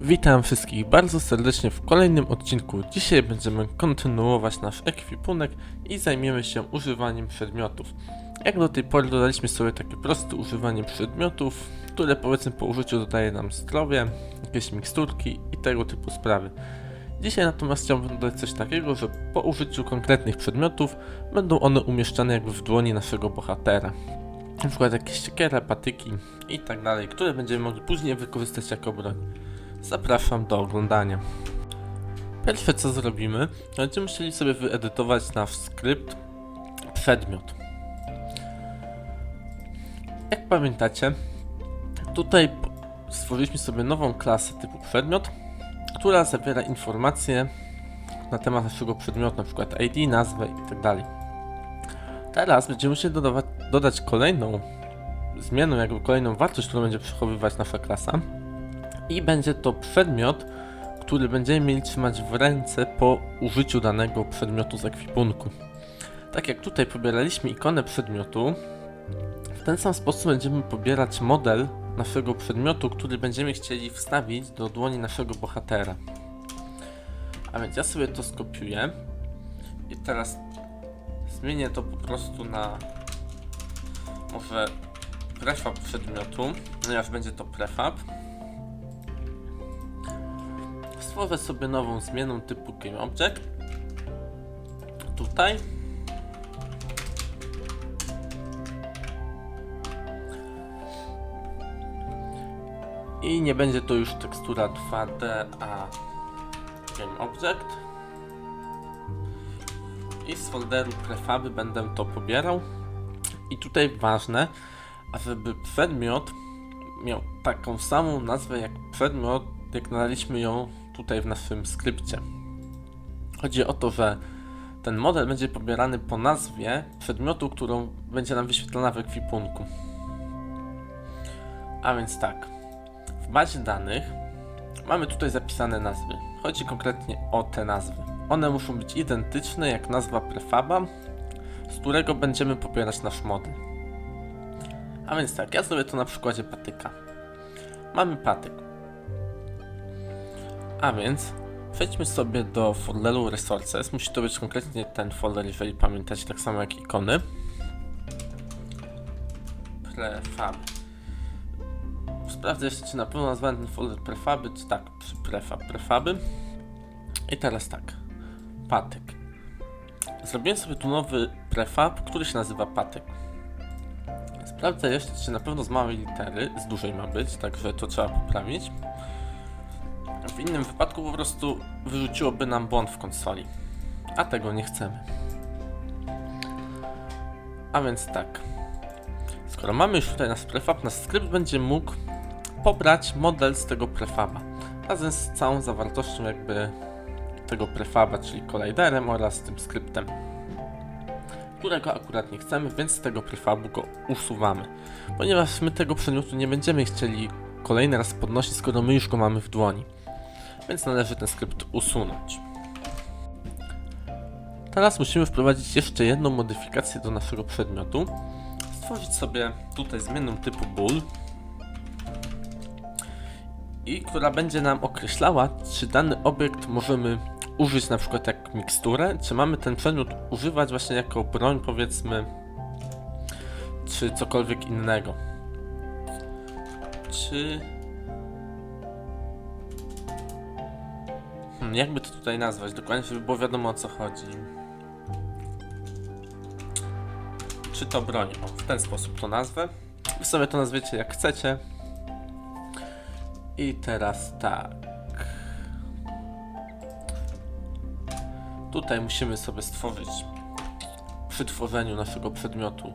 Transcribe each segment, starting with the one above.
Witam wszystkich bardzo serdecznie w kolejnym odcinku. Dzisiaj będziemy kontynuować nasz ekwipunek i zajmiemy się używaniem przedmiotów. Jak do tej pory dodaliśmy sobie takie proste używanie przedmiotów, które powiedzmy po użyciu dodaje nam zdrowie, jakieś miksturki i tego typu sprawy. Dzisiaj natomiast chciałbym dodać coś takiego, że po użyciu konkretnych przedmiotów będą one umieszczane jakby w dłoni naszego bohatera. Na przykład jakieś siekiery, patyki i tak dalej, które będziemy mogli później wykorzystać jako broń. Zapraszam do oglądania. Pierwsze co zrobimy, będziemy musieli sobie wyedytować nasz skrypt przedmiot. Jak pamiętacie, tutaj stworzyliśmy sobie nową klasę typu przedmiot, która zawiera informacje na temat naszego przedmiotu, na przykład ID, nazwę itd. Teraz będziemy musieli dodawać, dodać kolejną zmienną, jakby kolejną wartość, którą będzie przechowywać nasza klasa. I będzie to przedmiot, który będziemy mieli trzymać w ręce po użyciu danego przedmiotu z ekwipunku. Tak jak tutaj pobieraliśmy ikonę przedmiotu, w ten sam sposób będziemy pobierać model naszego przedmiotu, który będziemy chcieli wstawić do dłoni naszego bohatera. A więc ja sobie to skopiuję i teraz zmienię to po prostu na może prefab przedmiotu, ponieważ będzie to prefab. Stworzę sobie nową zmienną typu GameObject. Tutaj. I nie będzie to już tekstura 2D, a GameObject. I z folderu prefaby będę to pobierał. I tutaj ważne, ażeby przedmiot miał taką samą nazwę jak przedmiot, jak nadaliśmy ją tutaj w naszym skrypcie. Chodzi o to, że ten model będzie pobierany po nazwie przedmiotu, którą będzie nam wyświetlana w ekwipunku. A więc tak, w bazie danych mamy tutaj zapisane nazwy. Chodzi konkretnie o te nazwy. One muszą być identyczne jak nazwa prefaba, z którego będziemy pobierać nasz model. A więc tak, ja zrobię to na przykładzie patyka. Mamy patyk. A więc przejdźmy sobie do folderu Resources. Musi to być konkretnie ten folder, jeżeli pamiętacie, tak samo jak ikony. Prefab. Sprawdzę jeszcze, czy na pewno nazwałem ten folder prefaby, czy tak, prefab, prefaby. I teraz tak, patyk. Zrobiłem sobie tu nowy prefab, który się nazywa patyk. Sprawdzę jeszcze, czy na pewno z małej litery, z dużej ma być, także to trzeba poprawić. W innym wypadku po prostu wyrzuciłoby nam błąd w konsoli. A tego nie chcemy. A więc tak. Skoro mamy już tutaj nasz prefab, nasz skrypt będzie mógł pobrać model z tego prefaba. Razem z całą zawartością jakby tego prefaba, czyli kolliderem oraz tym skryptem. Którego akurat nie chcemy, więc z tego prefabu go usuwamy. Ponieważ my tego przedmiotu nie będziemy chcieli kolejny raz podnosić, skoro my już go mamy w dłoni więc należy ten skrypt usunąć. Teraz musimy wprowadzić jeszcze jedną modyfikację do naszego przedmiotu. Stworzyć sobie tutaj zmienną typu bool i która będzie nam określała, czy dany obiekt możemy użyć na przykład jak miksturę, czy mamy ten przedmiot używać właśnie jako broń powiedzmy, czy cokolwiek innego. Czy Hmm, jakby to tutaj nazwać dokładnie, żeby było wiadomo o co chodzi. Czy to broń? O, w ten sposób to nazwę. Wy sobie to nazwiecie jak chcecie. I teraz tak. Tutaj musimy sobie stworzyć przy tworzeniu naszego przedmiotu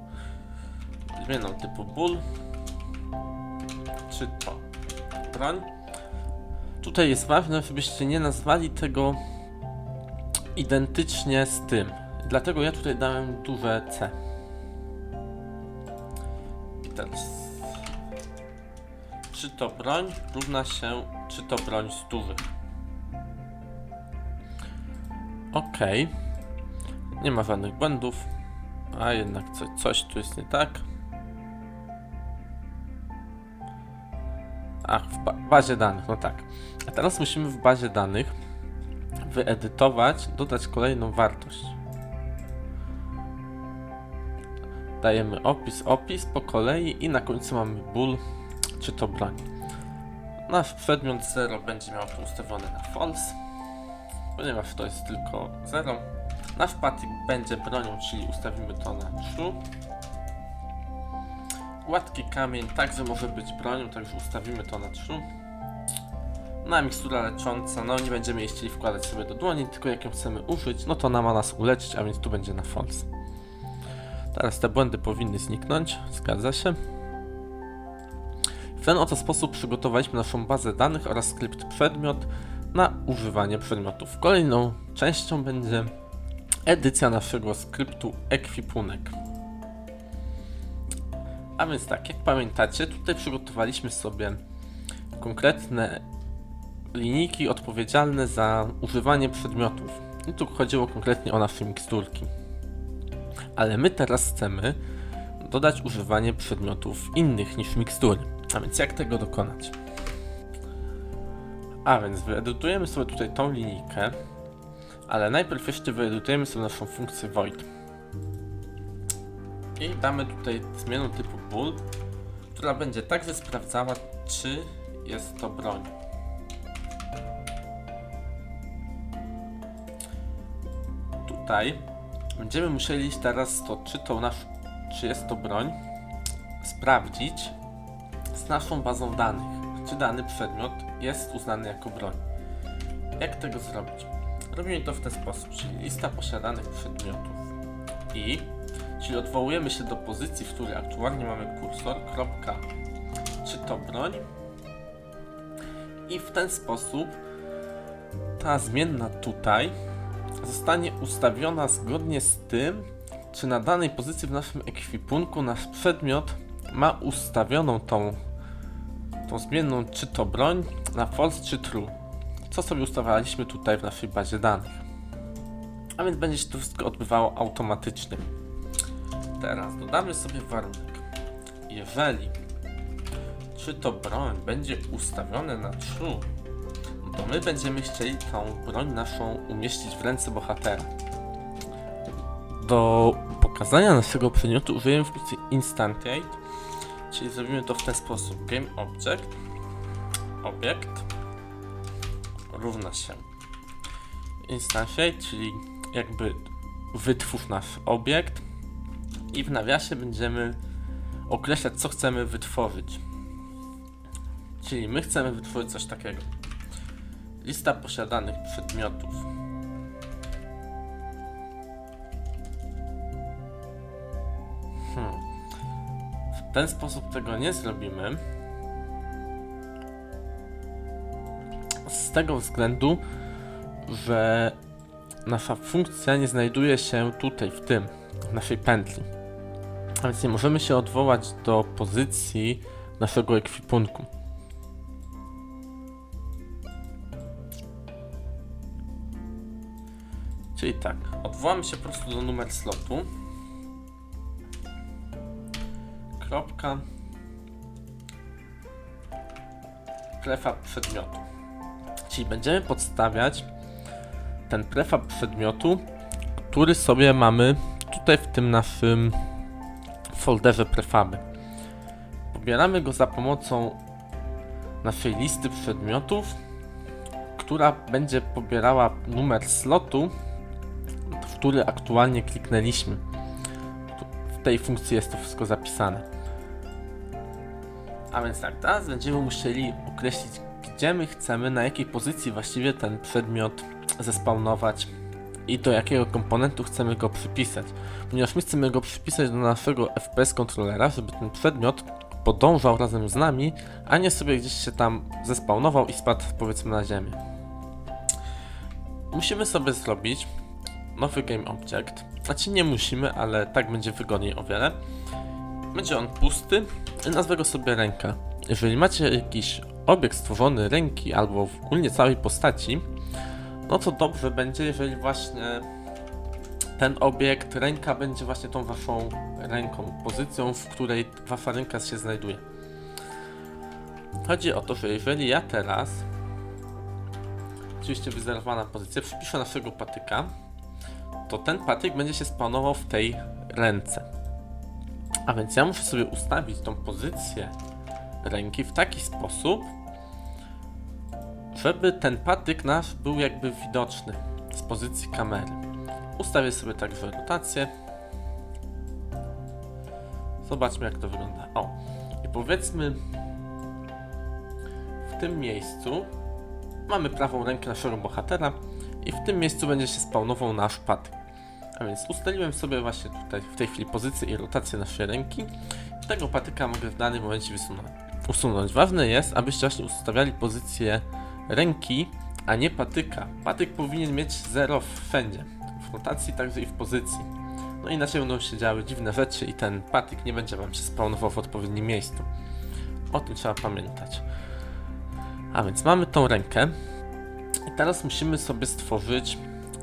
zmienną typu ból. Czy to broń? Tutaj jest ważne, żebyście nie nazwali tego identycznie z tym. Dlatego ja tutaj dałem duże C. Czy to broń równa się, czy to broń z dużych. Ok. Nie ma żadnych błędów. A jednak co, coś tu jest nie tak. Ach, w ba bazie danych, no tak. A teraz musimy w bazie danych wyedytować, dodać kolejną wartość. Dajemy opis, opis po kolei i na końcu mamy ból, czy to broń. Nasz przedmiot 0 będzie miał to ustawione na false, ponieważ to jest tylko 0. Nasz patyk będzie bronią, czyli ustawimy to na true. Gładki kamień także może być bronią, także ustawimy to na true. Na mikstura lecząca, no nie będziemy jej chcieli wkładać sobie do dłoni, tylko jak ją chcemy użyć, no to ona ma nas uleczyć, a więc tu będzie na false. Teraz te błędy powinny zniknąć, zgadza się. W ten oto sposób przygotowaliśmy naszą bazę danych oraz skrypt przedmiot na używanie przedmiotów. Kolejną częścią będzie edycja naszego skryptu ekwipunek. A więc tak, jak pamiętacie, tutaj przygotowaliśmy sobie konkretne linijki odpowiedzialne za używanie przedmiotów. I tu chodziło konkretnie o nasze miksturki. Ale my teraz chcemy dodać używanie przedmiotów innych niż mikstury. A więc jak tego dokonać? A więc wyedytujemy sobie tutaj tą linijkę, ale najpierw jeszcze wyedytujemy sobie naszą funkcję void. I damy tutaj zmianę typu bool, która będzie także sprawdzała, czy jest to broń. Tutaj będziemy musieli teraz to, czy to nasz, czy jest to broń, sprawdzić z naszą bazą danych, czy dany przedmiot jest uznany jako broń. Jak tego zrobić? Robimy to w ten sposób, czyli lista posiadanych przedmiotów i, czyli odwołujemy się do pozycji, w której aktualnie mamy kursor, kropka, czy to broń i w ten sposób ta zmienna tutaj zostanie ustawiona zgodnie z tym, czy na danej pozycji w naszym ekwipunku nasz przedmiot ma ustawioną tą, tą zmienną, czy to broń, na false czy true. Co sobie ustawialiśmy tutaj w naszej bazie danych. A więc będzie się to wszystko odbywało automatycznie. Teraz dodamy sobie warunek. Jeżeli czy to broń będzie ustawione na true, to my będziemy chcieli tą broń naszą umieścić w ręce bohatera. Do pokazania naszego przedmiotu użyjemy funkcji instantiate, czyli zrobimy to w ten sposób. Game object, obiekt równa się instantiate, czyli jakby wytwórz nasz obiekt i w nawiasie będziemy określać co chcemy wytworzyć. Czyli my chcemy wytworzyć coś takiego. Lista posiadanych przedmiotów. Hmm. W ten sposób tego nie zrobimy. Z tego względu, że nasza funkcja nie znajduje się tutaj, w tym, w naszej pętli. A więc nie możemy się odwołać do pozycji naszego ekwipunku. Czyli tak, odwołamy się po prostu do numer slotu. Kropka. Prefab przedmiotu. Czyli będziemy podstawiać ten prefab przedmiotu, który sobie mamy tutaj w tym naszym folderze prefaby. Pobieramy go za pomocą naszej listy przedmiotów, która będzie pobierała numer slotu, w który aktualnie kliknęliśmy. W tej funkcji jest to wszystko zapisane. A więc tak, teraz będziemy musieli określić, gdzie my chcemy, na jakiej pozycji właściwie ten przedmiot zespawnować i do jakiego komponentu chcemy go przypisać. Ponieważ my chcemy go przypisać do naszego FPS kontrolera, żeby ten przedmiot podążał razem z nami, a nie sobie gdzieś się tam zespawnował i spadł powiedzmy na ziemię. Musimy sobie zrobić nowy game object. Znaczy nie musimy, ale tak będzie wygodniej o wiele. Będzie on pusty i nazwę go sobie ręka. Jeżeli macie jakiś obiekt stworzony ręki albo ogólnie całej postaci, no to dobrze będzie, jeżeli właśnie ten obiekt, ręka będzie właśnie tą waszą ręką, pozycją, w której wasza ręka się znajduje. Chodzi o to, że jeżeli ja teraz, oczywiście wyzerowana pozycja, przypiszę naszego patyka, to ten patyk będzie się spawnował w tej ręce. A więc ja muszę sobie ustawić tą pozycję ręki w taki sposób, żeby ten patyk nasz był jakby widoczny z pozycji kamery. Ustawię sobie także rotację. Zobaczmy jak to wygląda. O, i powiedzmy w tym miejscu mamy prawą rękę naszego bohatera i w tym miejscu będzie się spawnował nasz patyk. A więc ustaliłem sobie właśnie tutaj w tej chwili pozycję i rotację naszej ręki. Tego patyka mogę w danym momencie wysunąć. usunąć. Ważne jest, abyście właśnie ustawiali pozycję ręki, a nie patyka. Patyk powinien mieć 0 wszędzie. W rotacji, także i w pozycji. No inaczej będą się działy dziwne rzeczy i ten patyk nie będzie wam się spawnował w odpowiednim miejscu. O tym trzeba pamiętać. A więc mamy tą rękę. I teraz musimy sobie stworzyć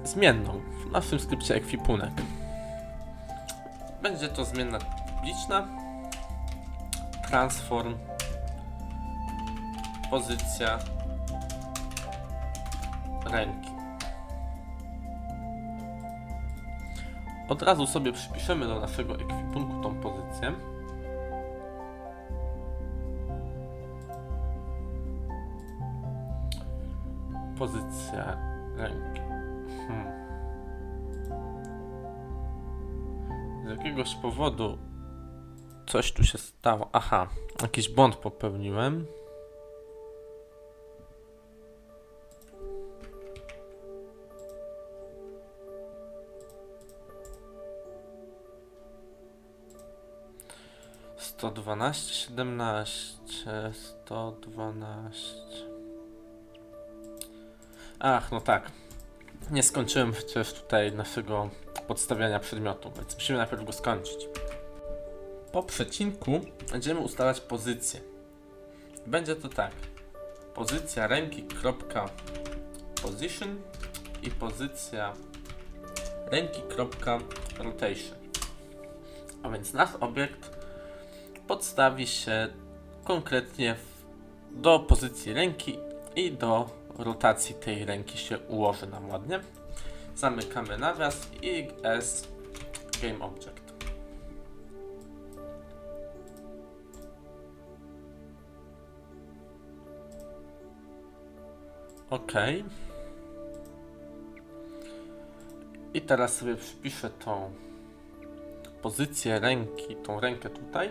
zmienną w naszym skrypcie ekwipunek. Będzie to zmienna liczna, transform, pozycja ręki. Od razu sobie przypiszemy do naszego ekwipunku tą pozycję. Pozycja ręki. Hmm. Z jakiegoś powodu coś tu się stało. Aha, jakiś błąd popełniłem. Sto dwanaście, siedemnaście, sto dwanaście. Ach, no tak. Nie skończyłem przecież tutaj naszego podstawiania przedmiotu, więc musimy najpierw go skończyć. Po przecinku będziemy ustalać pozycję. Będzie to tak. Pozycja ręki, kropka position i pozycja ręki, kropka rotation. A więc nasz obiekt podstawi się konkretnie do pozycji ręki i do rotacji tej ręki się ułoży nam ładnie. Zamykamy nawias i s game object. OK. I teraz sobie przypiszę tą pozycję ręki, tą rękę tutaj.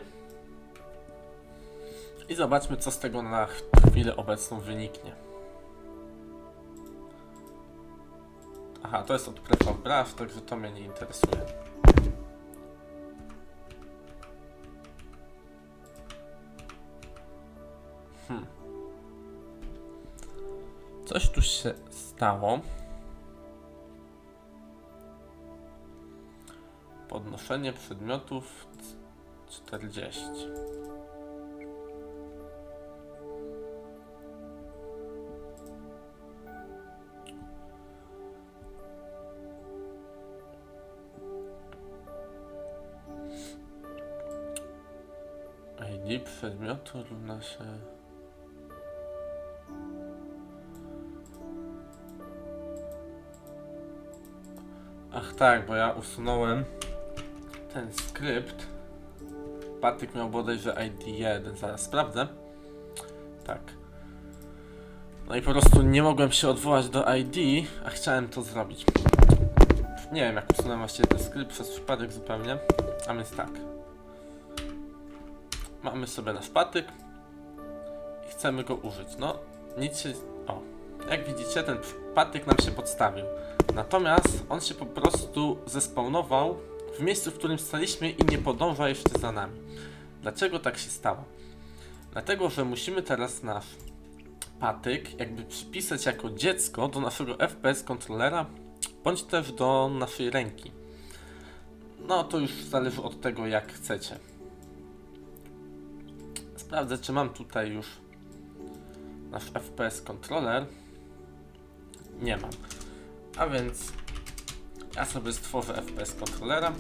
I zobaczmy, co z tego na chwilę obecną wyniknie. Aha, to jest od Prefa Braw, także to mnie nie interesuje. Hmm. Coś tu się stało. Podnoszenie przedmiotów 40. przedmiotu równa się... Ach tak, bo ja usunąłem ten skrypt. Patyk miał bodajże ID1, zaraz sprawdzę. Tak. No i po prostu nie mogłem się odwołać do ID, a chciałem to zrobić. Nie wiem jak usunąłem właściwie ten skrypt przez przypadek zupełnie. A więc tak. Mamy sobie nasz patyk i chcemy go użyć. No, nic się. O, jak widzicie, ten patyk nam się podstawił. Natomiast on się po prostu zespawnował w miejscu, w którym staliśmy i nie podąża jeszcze za nami. Dlaczego tak się stało? Dlatego, że musimy teraz nasz patyk jakby przypisać jako dziecko do naszego FPS kontrolera, bądź też do naszej ręki. No to już zależy od tego, jak chcecie. Sprawdzę, czy mam tutaj już nasz FPS controller. Nie mam. A więc ja sobie stworzę FPS kontrolera.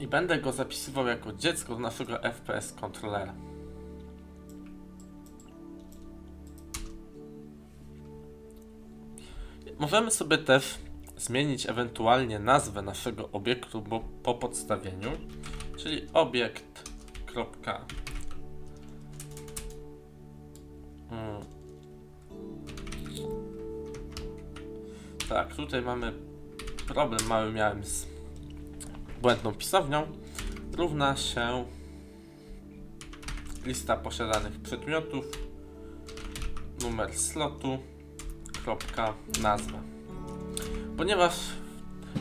I będę go zapisywał jako dziecko do naszego FPS kontrolera. Możemy sobie też zmienić ewentualnie nazwę naszego obiektu bo, po podstawieniu, czyli obiekt. Kropka. Mm. Tak, tutaj mamy problem mały miałem z błędną pisownią. Równa się lista posiadanych przedmiotów, numer slotu, kropka, nazwa. Ponieważ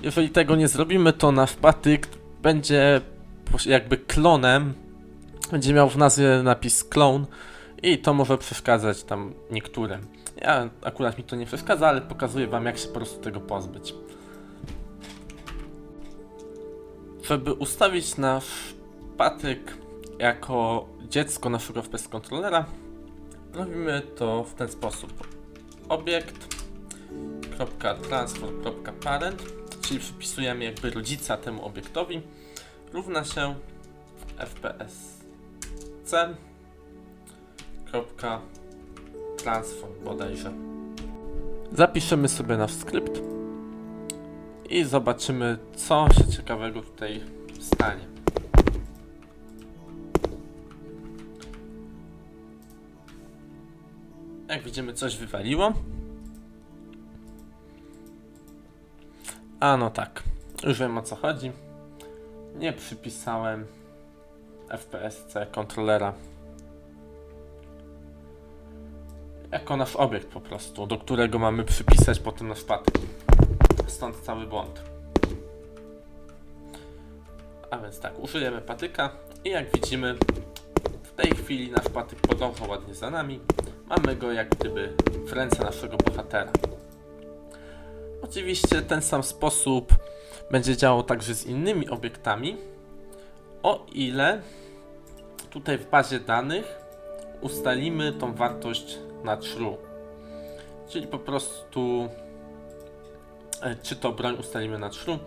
jeżeli tego nie zrobimy, to nasz patyk będzie jakby klonem, będzie miał w nazwie napis clone i to może przeszkadzać tam niektórym. Ja akurat mi to nie przeszkadza, ale pokazuję wam jak się po prostu tego pozbyć. Żeby ustawić nasz patyk jako dziecko naszego FPS kontrolera, robimy to w ten sposób. Obiekt transform.parent, czyli przypisujemy jakby rodzica temu obiektowi, równa się fps c transform bodajże. Zapiszemy sobie nasz skrypt i zobaczymy co się ciekawego tutaj stanie. Jak widzimy coś wywaliło. A no tak, już wiem o co chodzi. Nie przypisałem FPSC kontrolera jako nasz obiekt po prostu, do którego mamy przypisać potem nasz patyk. Stąd cały błąd. A więc tak, użyjemy patyka i jak widzimy w tej chwili nasz patyk podąża ładnie za nami. Mamy go jak gdyby w ręce naszego bohatera. Oczywiście ten sam sposób będzie działał także z innymi obiektami, o ile tutaj w bazie danych ustalimy tą wartość na true. Czyli po prostu e, czy to broń ustalimy na true,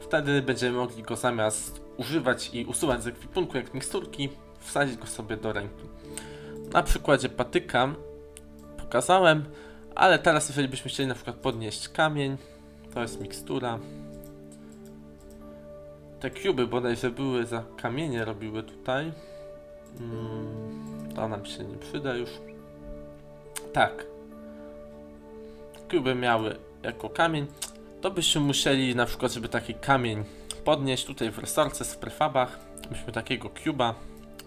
wtedy będziemy mogli go zamiast używać i usuwać z ekwipunku jak miksturki, wsadzić go sobie do ręki. Na przykładzie patyka pokazałem, ale teraz jeżeli byśmy chcieli na przykład podnieść kamień, to jest mikstura. Te kuby bodajże były za kamienie robiły tutaj. Mm, to nam się nie przyda już. Tak. Kuby miały jako kamień. To byśmy musieli na przykład, żeby taki kamień podnieść tutaj w resorce w prefabach, byśmy takiego kuba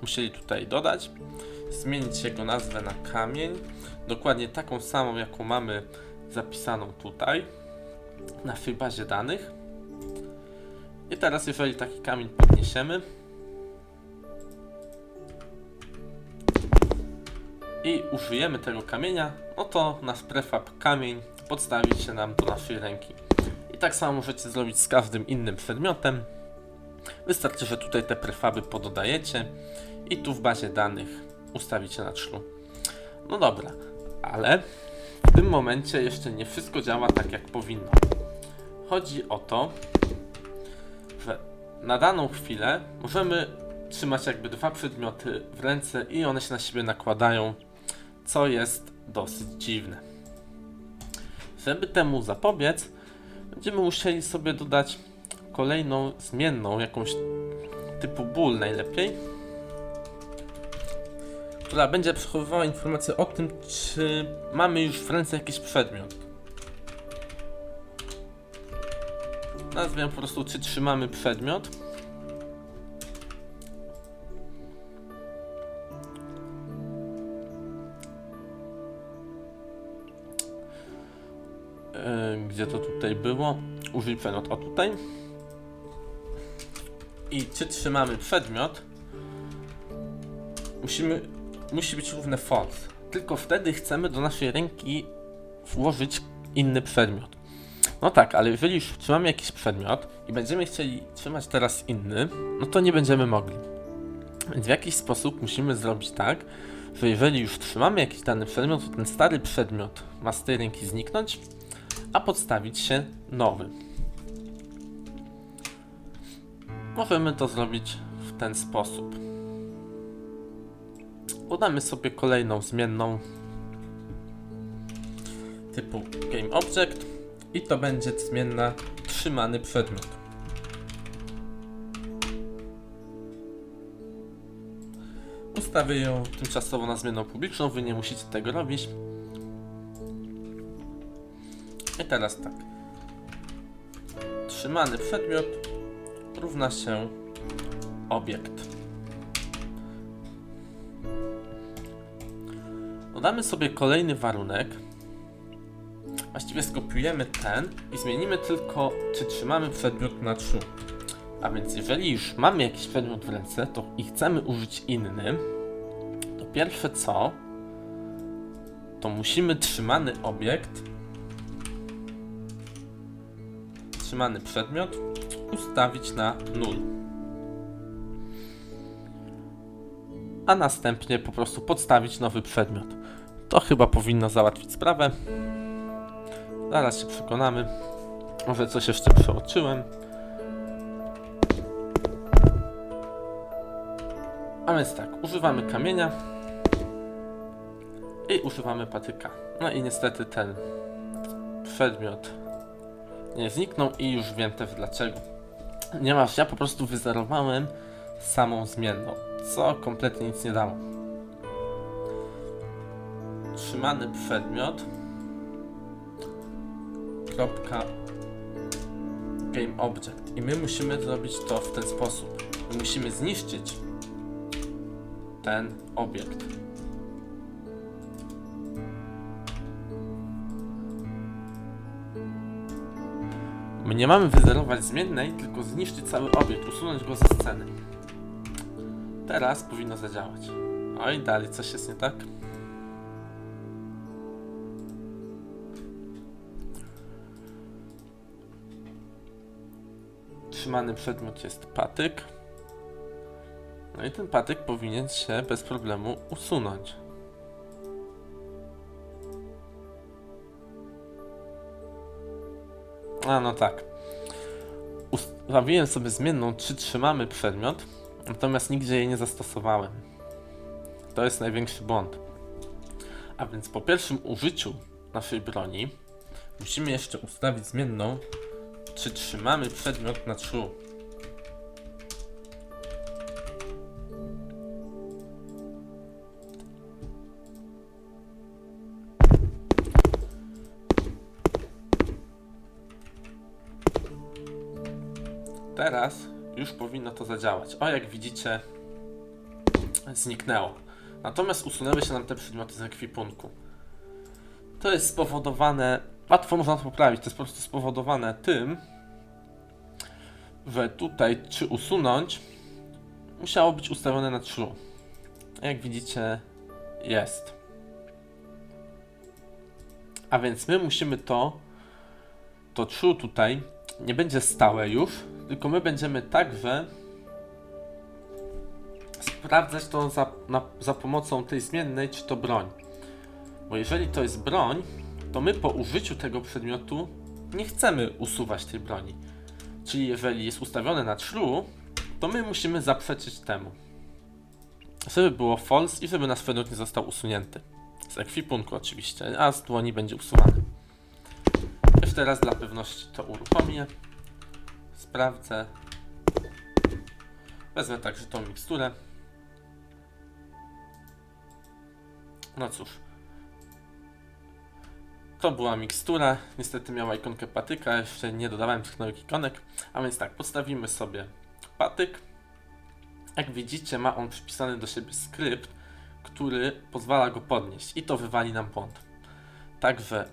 musieli tutaj dodać, zmienić jego nazwę na kamień, dokładnie taką samą, jaką mamy zapisaną tutaj w naszej bazie danych. I teraz, jeżeli taki kamień podniesiemy i użyjemy tego kamienia, no to nasz prefab kamień podstawi się nam do naszej ręki. I tak samo możecie zrobić z każdym innym przedmiotem. Wystarczy, że tutaj te prefaby pododajecie i tu w bazie danych ustawicie na true. No dobra, ale w tym momencie jeszcze nie wszystko działa tak jak powinno. Chodzi o to, że na daną chwilę możemy trzymać jakby dwa przedmioty w ręce i one się na siebie nakładają, co jest dosyć dziwne. Żeby temu zapobiec, będziemy musieli sobie dodać kolejną zmienną, jakąś typu ból najlepiej, która będzie przechowywała informacje o tym, czy mamy już w ręce jakiś przedmiot. Nazwę po prostu, czy trzymamy przedmiot. Gdzie to tutaj było? Użyj przedmiot, o tutaj. I czy trzymamy przedmiot, musimy, musi być równe false. Tylko wtedy chcemy do naszej ręki włożyć inny przedmiot. No tak, ale jeżeli już trzymamy jakiś przedmiot i będziemy chcieli trzymać teraz inny, no to nie będziemy mogli. Więc w jakiś sposób musimy zrobić tak, że jeżeli już trzymamy jakiś dany przedmiot, to ten stary przedmiot ma z tej ręki zniknąć, a podstawić się nowy. możemy to zrobić w ten sposób. Podamy sobie kolejną zmienną typu GameObject i to będzie zmienna trzymany przedmiot. Ustawię ją tymczasowo na zmienną publiczną, wy nie musicie tego robić. I teraz tak. Trzymany przedmiot równa się obiekt. Dodamy sobie kolejny warunek. Właściwie skopiujemy ten i zmienimy tylko, czy trzymamy przedmiot na true. A więc jeżeli już mamy jakiś przedmiot w ręce, to i chcemy użyć inny, to pierwsze co, to musimy trzymany obiekt, trzymany przedmiot ustawić na 0. A następnie po prostu podstawić nowy przedmiot. To chyba powinno załatwić sprawę. Zaraz się przekonamy. Może coś jeszcze przeoczyłem. A więc tak, używamy kamienia i używamy patyka. No i niestety ten przedmiot nie zniknął i już wiem też dlaczego. Ponieważ ja po prostu wyzerowałem samą zmienną, co kompletnie nic nie dało. Trzymany przedmiot kropka game object i my musimy zrobić to w ten sposób. My musimy zniszczyć ten obiekt. My nie mamy wyzerować zmiennej, tylko zniszczyć cały obiekt, usunąć go ze sceny. Teraz powinno zadziałać. Oj, dalej coś jest nie tak. Trzymany przedmiot jest patyk. No i ten patyk powinien się bez problemu usunąć. A no tak. Ustawiłem sobie zmienną, czy trzymamy przedmiot, natomiast nigdzie jej nie zastosowałem. To jest największy błąd. A więc po pierwszym użyciu naszej broni musimy jeszcze ustawić zmienną, czy trzymamy przedmiot na true. Teraz już powinno to zadziałać. O, jak widzicie, zniknęło. Natomiast usunęły się nam te przedmioty z ekwipunku. To jest spowodowane, łatwo można to poprawić, to jest po prostu spowodowane tym, że tutaj, czy usunąć, musiało być ustawione na true. Jak widzicie, jest. A więc my musimy to, to true tutaj, nie będzie stałe już, tylko my będziemy także sprawdzać to za, na, za pomocą tej zmiennej, czy to broń. Bo jeżeli to jest broń, to my po użyciu tego przedmiotu nie chcemy usuwać tej broni. Czyli jeżeli jest ustawione na true, to my musimy zaprzeczyć temu. Żeby było false i żeby nasz przedmiot nie został usunięty. Z ekwipunku oczywiście, a z dłoni będzie usuwany. Jeszcze raz dla pewności to uruchomię. Sprawdzę. Wezmę także tą miksturę. No cóż. To była mikstura. Niestety miała ikonkę patyka. Jeszcze nie dodawałem nowych ikonek. A więc tak, podstawimy sobie patyk. Jak widzicie, ma on przypisany do siebie skrypt, który pozwala go podnieść i to wywali nam błąd. Także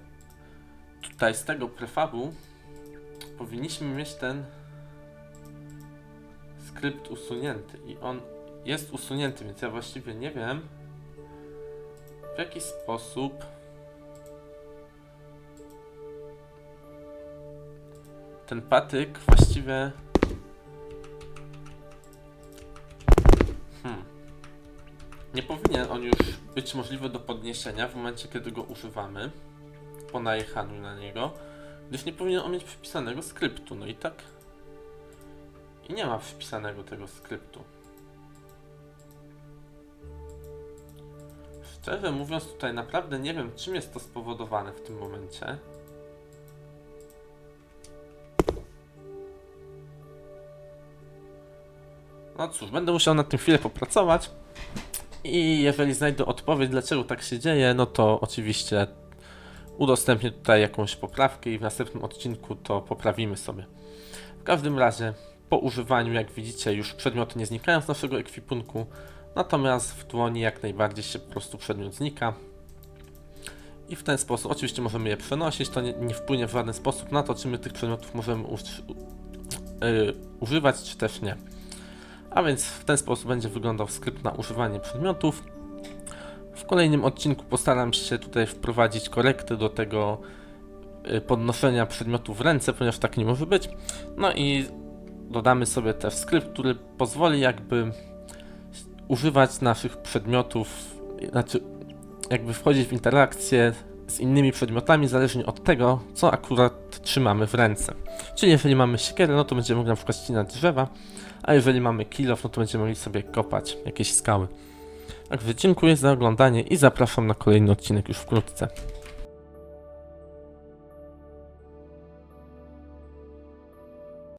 tutaj z tego prefabu powinniśmy mieć ten skrypt usunięty i on jest usunięty, więc ja właściwie nie wiem w jaki sposób ten patyk właściwie hmm. nie powinien on już być możliwy do podniesienia w momencie kiedy go używamy po najechaniu na niego gdyż nie powinien on mieć przypisanego skryptu no i tak I nie ma wpisanego tego skryptu. Szczerze mówiąc, tutaj naprawdę nie wiem, czym jest to spowodowane w tym momencie. No cóż, będę musiał nad tym chwilę popracować. I jeżeli znajdę odpowiedź, dlaczego tak się dzieje, no to oczywiście udostępnię tutaj jakąś poprawkę i w następnym odcinku to poprawimy sobie. W każdym razie, po używaniu, jak widzicie, już przedmioty nie znikają z naszego ekwipunku, natomiast w dłoni jak najbardziej się po prostu przedmiot znika. I w ten sposób, oczywiście możemy je przenosić, to nie, nie wpłynie w żaden sposób na to, czy my tych przedmiotów możemy yy, używać, czy też nie. A więc w ten sposób będzie wyglądał skrypt na używanie przedmiotów. W kolejnym odcinku postaram się tutaj wprowadzić korekty do tego y, podnoszenia przedmiotu w ręce, ponieważ tak nie może być. No i dodamy sobie też skrypt, który pozwoli jakby używać naszych przedmiotów, znaczy jakby wchodzić w interakcję z innymi przedmiotami, zależnie od tego, co akurat trzymamy w ręce. Czyli jeżeli mamy siekierę, no to będziemy mogli na przykład ścinać drzewa, a jeżeli mamy kilof, no to będziemy mogli sobie kopać jakieś skały. Także dziękuję za oglądanie i zapraszam na kolejny odcinek już wkrótce.